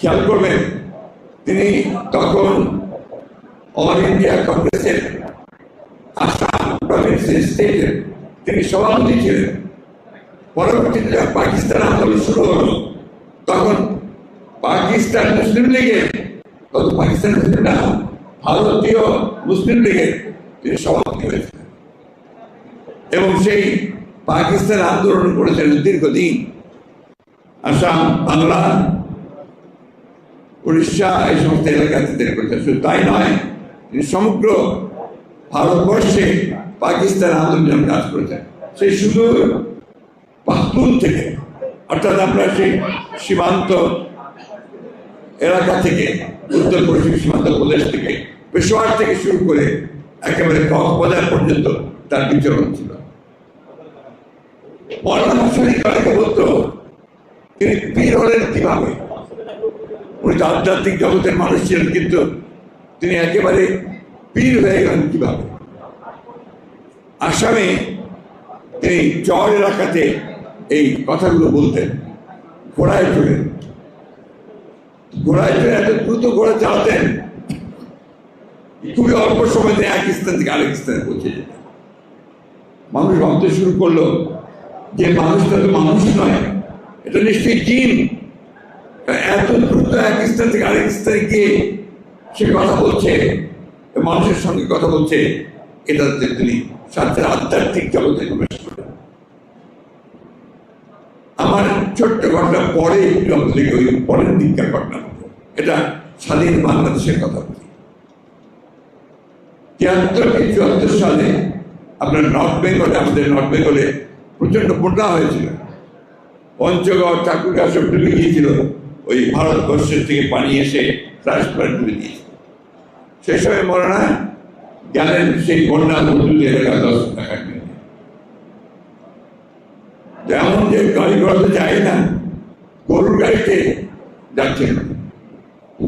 খেয়াল করবেন, তিনি তখন অল ইন্ডিয়া কংগ্রেসের আসাম প্রভিন্স স্টেটের তিনি সভাপতি ছিলেন। পরবর্তীতে পাকিস্তান আন্দোলন শুরু হলো, তখন পাকিস্তান মুসলিম লীগের তত পাকিস্তান মুসলিম না, ভারতীয় মুসলিম লীগের তিনি সভাপতি হয়েছিলেন। এবং সেই পাকিস্তান আন্দোলন করেছিলেন দীর্ঘদিন। আসাম, বাংলা উড়িষ্যা এই সমস্ত এলাকাতে তিনি করেছেন শুধু তাই নয়, তিনি সমগ্র ভারতবর্ষে পাকিস্তান আন্দোলন কাজ করেছেন। সেই শুধু পাখতুন থেকে, অর্থাৎ আমরা সেই সীমান্ত এলাকা থেকে, উত্তর পশ্চিম সীমান্ত প্রদেশ থেকে, পেশোয়ার থেকে শুরু করে একেবারে কক্সবাজার পর্যন্ত তার বিচরণ ছিল। পরামর্শনী কাকে বলতো, তিনি পীর হলেন কীভাবে? উনি তো আধ্যাত্মিক জগতের মানুষ ছিলেন, কিন্তু তিনি একেবারে পীর হয়ে গেলেন কীভাবে? আসামে তিনি চর এলাকাতে এই কথাগুলো বলতেন, ঘোড়ায় চড়ে। ঘোড়ায় চড়ে এত দ্রুত ঘোড়া চালাতেন, খুবই অল্প সময়তে এক স্থান থেকে আরেক স্থানে পৌঁছে যেতেন। মানুষ ভাবতে শুরু করল যে মানুষটা তো মানুষ নয়, এটা নিশ্চয়ই জিন। এত দ্রুত এক স্থান থেকে আরেক স্থানে গিয়ে সে কথা বলছে মানুষের সঙ্গে কথা বলছে এটা তিনি সাথে আধ্যাত্মিক জগতে প্রবেশ করেন। আমার ছোট্ট ঘটনা পরে একটু ওই পরের দিককার ঘটনা। এটা স্বাধীন বাংলাদেশের কথা বলি। তিয়াত্তর কি চুয়াত্তর সালে আপনার নর্থ বেঙ্গলে, আমাদের নর্থ বেঙ্গলে প্রচণ্ড বন্যা হয়েছিল। পঞ্চগড় ঠাকুরগা সব ডুবে গিয়েছিল। ওই ভারতবর্ষের থেকে পানি এসে ট্রান্সপ্লান্ট ডুবে গিয়েছিল সেই সময় মরানা গেলেন সেই বন্যা মজুরি এলাকা দশ টাকা যেমন যে গাড়ি ঘোড়াতে যায় না, গরুর গাড়িতে যাচ্ছেন।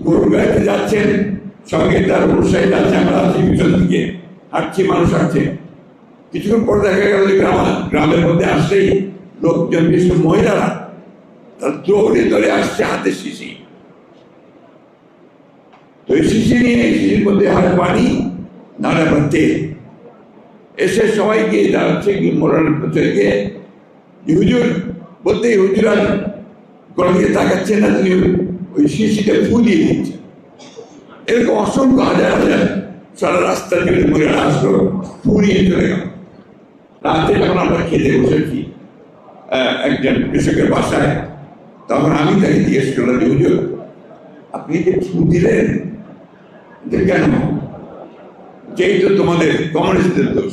গরুর গাড়িতে যাচ্ছেন, সঙ্গে তার অনুসারী যাচ্ছে আমরা আছি পিছন দিকে, হাঁটছি, মানুষ হাঁটছে। কিছুক্ষণ পরে দেখা গেল গ্রাম গ্রামের মধ্যে আসলেই লোকজন, বিশেষ মহিলারা তার দৌড়ে দৌড়ে আসছে হাতে শিশি। তো এই শিশি নিয়ে শিশির মধ্যে হাত পানি নানা তেল। এসে সবাই গিয়ে দাঁড়াচ্ছে মোড়ানোর পেছনে গিয়ে। হুজুর, বলতে হুজুর আর দিকে তাকাচ্ছে না, তিনি ওই শিশিটা ফুলিয়ে দিচ্ছে। এরকম অসংখ্য হাজার হাজার সারা রাস্তা জুড়ে মহিলারা আসলো, ফুরিয়ে চলে গেল। রাতে যখন আমরা খেতে বসেছি একজন কৃষকের বাসায় তখন আমি তাকে জিজ্ঞেস করলাম, যে, হুজুর, আপনি যে ফু দিলেন যে কেন? যেই তো তোমাদের কমিউনিস্টদের দোষ।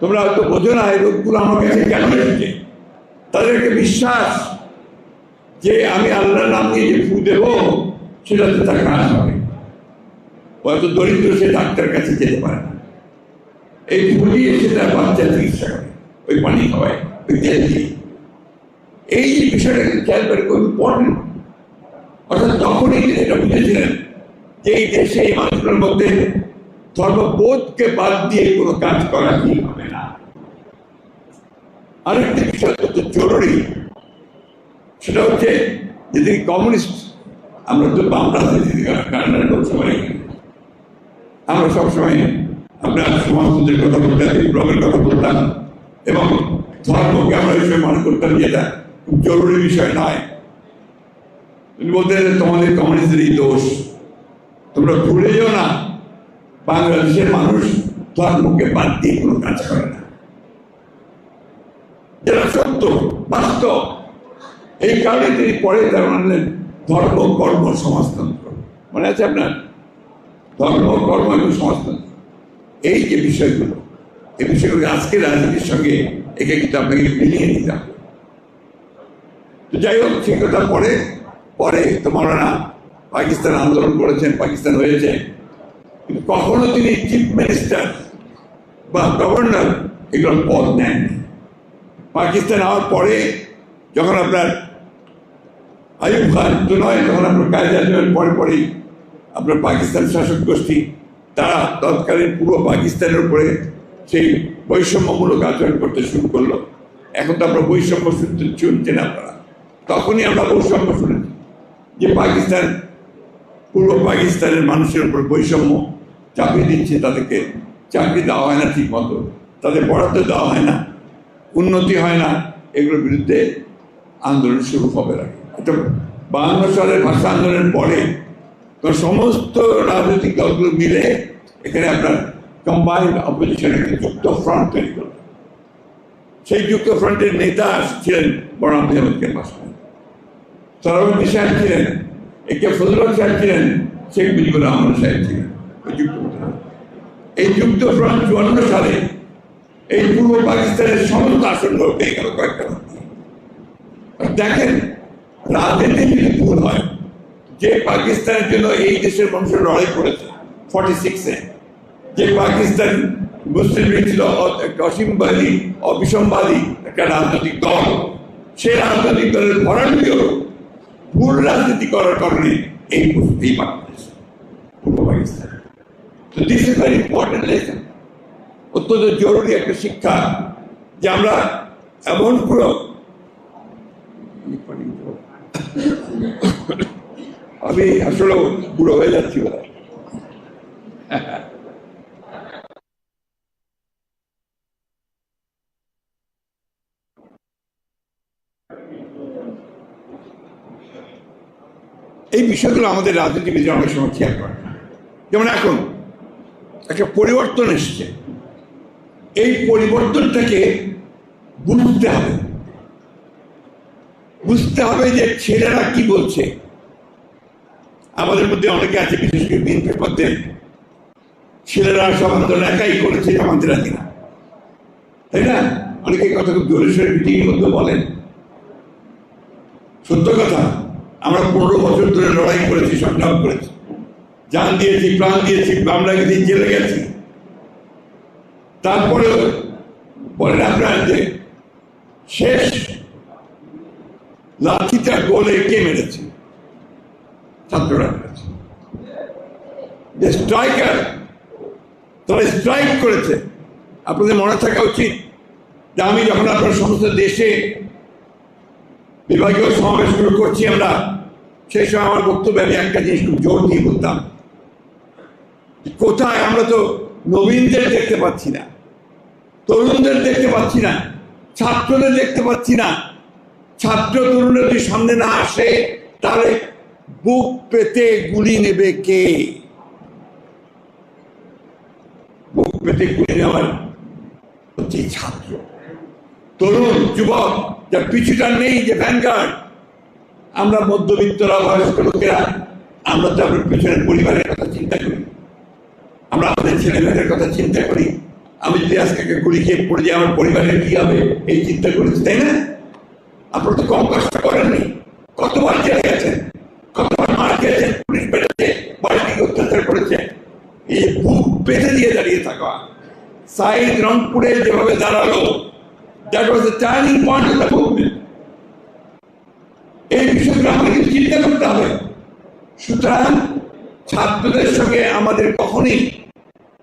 তোমরা হয়তো বোঝো না, এই লোকগুলো আমার কাছে কেন এসেছে? তাদের একটা বিশ্বাস যে আমি আল্লাহর নাম নিয়ে যে ফু দেবো সেটাতে তার কাজ হবে। হয়তো দরিদ্র সে ডাক্তার কাছে যেতে পারে না। এই ফু দিয়ে সে তার বাচ্চা চিকিৎসা করে। ওই পানি খাওয়ায়, ওই তেল দিয়ে। এই বিষয়টা খেয়াল করে খুব ইম্পর্টেন্ট অর্থাৎ তখনই তিনি এটা বুঝেছিলেন যে এই দেশে এই মানুষগুলোর মধ্যে ধর্মবোধকে বাদ দিয়ে কোনো কাজ করা ঠিক হবে না। আরেকটি বিষয় অত্যন্ত জরুরি, সেটা হচ্ছে যে তিনি কমিউনিস্ট, আমরা তো কান্নার সবাই আমরা সবসময় আপনার সমাজতন্ত্রের কথা বলতাম বিপ্লবের কথা বলতাম, এবং ধর্মকে আমরা এই সময় মনে করতাম যে এটা খুব জরুরি বিষয় নয়। তিনি বলতেন যে তোমাদের কমিউনিস্টেরই দোষ। তোমরা ভুলে যেও না, বাংলাদেশের মানুষ ধর্মকে বাদ দিয়ে কোনো কাজ করে না। যেটা সত্য, বাস্তব। এই কারণে তিনি পরে তার আনলেন ধর্ম, কর্ম, সমাজতন্ত্র। মনে আছে আপনার? ধর্ম, কর্ম এবং সমাজতন্ত্র। এই যে বিষয়গুলো, এই বিষয়গুলো আজকে রাজনীতির সঙ্গে একে কিন্তু আপনাকে মিলিয়ে নিতে হবে। তো যাই হোক সে কথা পরে পরে মৌলানা পাকিস্তান আন্দোলন করেছেন, পাকিস্তান হয়েছে। কিন্তু কখনো তিনি চিফ মিনিস্টার বা গভর্নর এগুলোর পদ নেননি। পাকিস্তান হওয়ার পরে যখন আপনার আইব খান তো নয় যখন আপনার কায়দা আজমের পরে পরেই আপনার পাকিস্তান শাসক গোষ্ঠী, তারা তৎকালীন পূর্ব পাকিস্তানের উপরে সেই বৈষম্যমূলক আচরণ করতে শুরু করল। এখন তো আমরা বৈষম্য শুনতে শুনছেন আপনারা। তখনই আমরা বৈষম্য শুনেছি যে পাকিস্তান, পূর্ব পাকিস্তানের মানুষের উপর বৈষম্য চাপিয়ে দিচ্ছে, তাদেরকে চাকরি দেওয়া হয় না ঠিক মতো তাদের বরাদ্দ দেওয়া হয় না, উন্নতি হয় না, এগুলোর বিরুদ্ধে আন্দোলন শুরু হবে আগে এটা বাংলা সালের ভাষা আন্দোলনের পরে সমস্ত রাজনৈতিক দলগুলো মিলে এখানে আপনার কম্বাইন্ড অপোজিশন একটা যুক্ত ফ্রন্ট তৈরি করল। সেই যুক্ত ফ্রন্টের নেতা ছিলেন বড় আহমদকে পাশাপাশি সরবন্দি সাহেব ছিলেন, একে ফজলুল সাহেব ছিলেন শেখ মুজিবুর রহমান সাহেব ছিলেন। এই যুক্ত ফ্রন্ট চুয়ান্ন সালে এই পূর্ব পাকিস্তানের সমস্ত আসন পেয়ে গেল কয়েকটা দেখেন, রাজনীতি যদি ভুল হয়, যে পাকিস্তানের জন্য এই দেশের মানুষের লড়াই করেছে ফর্টি সিক্সে যে পাকিস্তান মুসলিম লীগ ছিল অসীমবাদী অবিসম্বাদী একটা রাজনৈতিক দল, সেই রাজনৈতিক দলের ভরাটিও ভুল রাজনীতি করার কারণে এই এই বাংলাদেশ, পূর্ব পাকিস্তান। তো this is very important lesson অত্যন্ত জরুরি একটা শিক্ষা যে আমরা এমন পুরো আমি আসলে বুড়ো হয়ে যাচ্ছি। বোধ এই বিষয়গুলো আমাদের রাজনীতিবিদরা অনেক সময় খেয়াল করে না। যেমন এখন একটা পরিবর্তন এসছে। এই পরিবর্তনটাকে বুঝতে হবে। বুঝতে হবে যে ছেলেরা কি বলছে। আমাদের মধ্যে অনেকে আছে, বিশেষ করে বিএনপির মধ্যে। ছেলেরা সব আন্দোলন একাই করেছে আমাদের আগে না তাই না? অনেকে কথা খুব জোরে সোরে মিটিংয়ের মধ্যে বলেন। সত্য কথা। আমরা পনেরো বছর ধরে লড়াই করেছি, সংগ্রাম করেছি। জান দিয়েছি, প্রাণ দিয়েছি আমরা গেছি, জেলে গেছি। তারপরে বলেন আপনার যে শেষ লাঠিটা গোলে কে মেরেছে? ছাত্ররা মেরেছে। যে স্ট্রাইকার, তারা স্ট্রাইক করেছে। আপনাদের মনে থাকা উচিত যে আমি যখন আপনার সমস্ত দেশে বিভাগীয় সমাবেশগুলো করছি আমরা। সেই সময় আমার বক্তব্যে আমি একটা জিনিস খুব জোর দিয়ে বলতাম। কোথায় আমরা তো নবীনদের দেখতে পাচ্ছি না, তরুণদের দেখতে পাচ্ছি না, ছাত্রদের দেখতে পাচ্ছি না। ছাত্র তরুণরা যদি সামনে না আসে, তাহলে বুক পেতে গুলি নেবে কে? বুক পেতে গুলি নেওয়ার হচ্ছে ছাত্র। তরুণ, যুবক যার পিছুটা নেই, যে ভ্যানগার্ড আমরা মধ্যবিত্তরা, বয়স্ক লোকেরা, আমরা তো আপনার পিছনের পরিবারের কথা চিন্তা করি। আমরা আমাদের ছেলে মেয়েদের কথা চিন্তা করি। আমি যদি আজকে গুলি খেয়ে পড়ে যাই, আমার পরিবারের কি হবে? এই চিন্তা করেছি তাই না? আপনারা তো কম কষ্ট করেননি কতবার জেলে গেছেন? কতবার মার খেয়েছেন পুলিশ বেড়েছে বাড়িতে অত্যাচার করেছে। এই বুক পেতে দিয়ে দাঁড়িয়ে থাকা। সাইদ রংপুরে যেভাবে দাঁড়াল that was the turning point of the movement এই বিষয়গুলো আমাদের কিন্তু চিন্তা করতে হবে। সুতরাং ছাত্রদের সঙ্গে আমাদের কখনই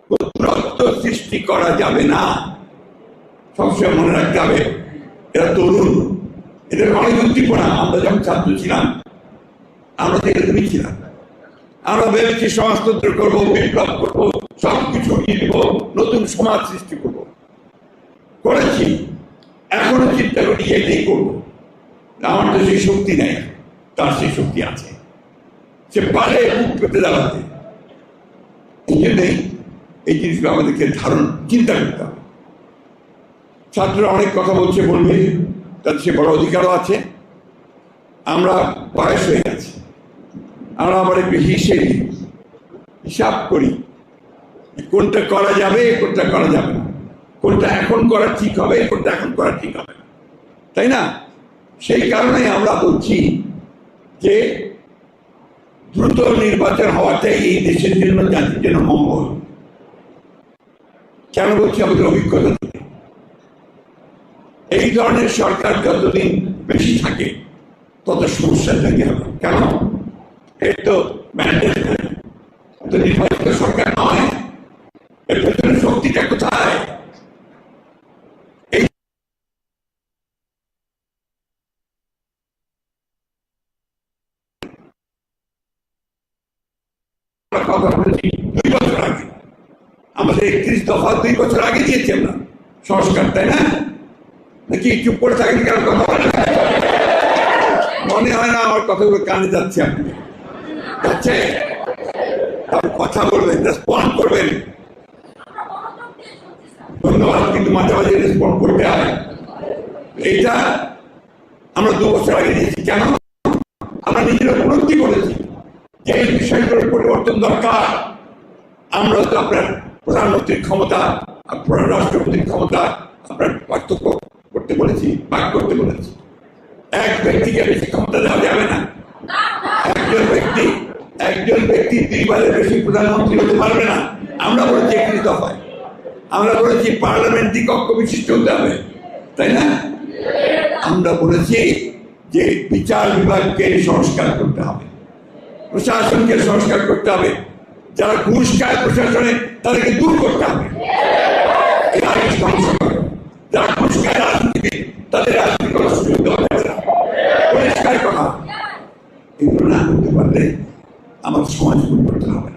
দূরত্ব সৃষ্টি করা যাবে না। সবসময় মনে রাখতে হবে, এরা তরুণ, এদের অনেক উদ্দীপনা আমরা যখন ছাত্র ছিলাম, আমরা তো এরকমই ছিলাম। আমরা ভেবেছি সমাজতন্ত্র করব, বিপ্লব করব সব কিছু উঠিয়ে দেবো নতুন সমাজ সৃষ্টি করব। করেছি। এখনও চিন্তা করি এটাই করব। আমার তো সেই শক্তি নেই, তার সেই শক্তি আছে। সে পারে মুখ পেতে দাঁড়াতে এই জন্যই এই জিনিসগুলো আমাদেরকে ধারণ, চিন্তা করতে হবে। ছাত্ররা অনেক কথা বলছে, বলবে, তাদের সে বড় অধিকারও আছে। আমরা বয়স হয়ে গেছি। আমরা আবার একটু হিসেব হিসাব করি। কোনটা করা যাবে, কোনটা করা যাবে না। কোনটা এখন করা ঠিক হবে কোনটা এখন করা ঠিক হবে তাই না? সেই কারণে আমরা বলছি যে দ্রুত নির্বাচন হওয়াটাই এই দেশের জন্য জাতির জন্য মঙ্গল। কেন বলছি আমাদের অভিজ্ঞতা থেকে? এই ধরনের সরকার যতদিন বেশি থাকে, তত সমস্যা থাকে কেন? এর তো ম্যান্ডেট নির্বাচিত সরকার নয়। এর পেছনে শক্তিটা কোথায়? একটা কথা সংস্কার, তাই না? নাকি চুপ করে থাকেন কেন? কথা মনে হয় না আমার কথাগুলো কানে যাচ্ছে আপনি। যাচ্ছে? কথা বলবেন রেসপন্ড করবেন। ধন্যবাদ, কিন্তু মাঝে মাঝে রেসপন্ড করতে হয়। এইটা আমরা দু বছর আগে দিয়েছি। কেন? আমরা নিজেরা উপলব্ধি করেছি। এই বিষয়গুলোর পরিবর্তন দরকার। আমরা তো আপনার প্রধানমন্ত্রীর ক্ষমতা আপনার রাষ্ট্রপতির ক্ষমতা আপনার পার্থক্য করতে বলেছি, ভাগ করতে বলেছি। এক ব্যক্তিকে বেশি ক্ষমতা দেওয়া যাবে না। একজন ব্যক্তি একজন ব্যক্তি দুইবারের বেশি প্রধানমন্ত্রী হতে পারবে না। আমরা বলেছি একটি দফায় আমরা বলেছি পার্লামেন্ট দ্বিকক্ষ বিশিষ্ট হতে হবে। তাই না? আমরা বলেছি যে বিচার বিভাগকে সংস্কার করতে হবে। প্রশাসনকে সংস্কার করতে হবে। যারা ঘুষ খায় প্রশাসনে, তাদেরকে দূর করতে হবে। যারা ঘুষ খায় রাজনীতিকে, তাদের রাজনীতি করার সুযোগ দেওয়া যাবে না। পরিষ্কার করা এগুলো না করতে পারলে আমার সমাজ পরিবর্তন হবে না।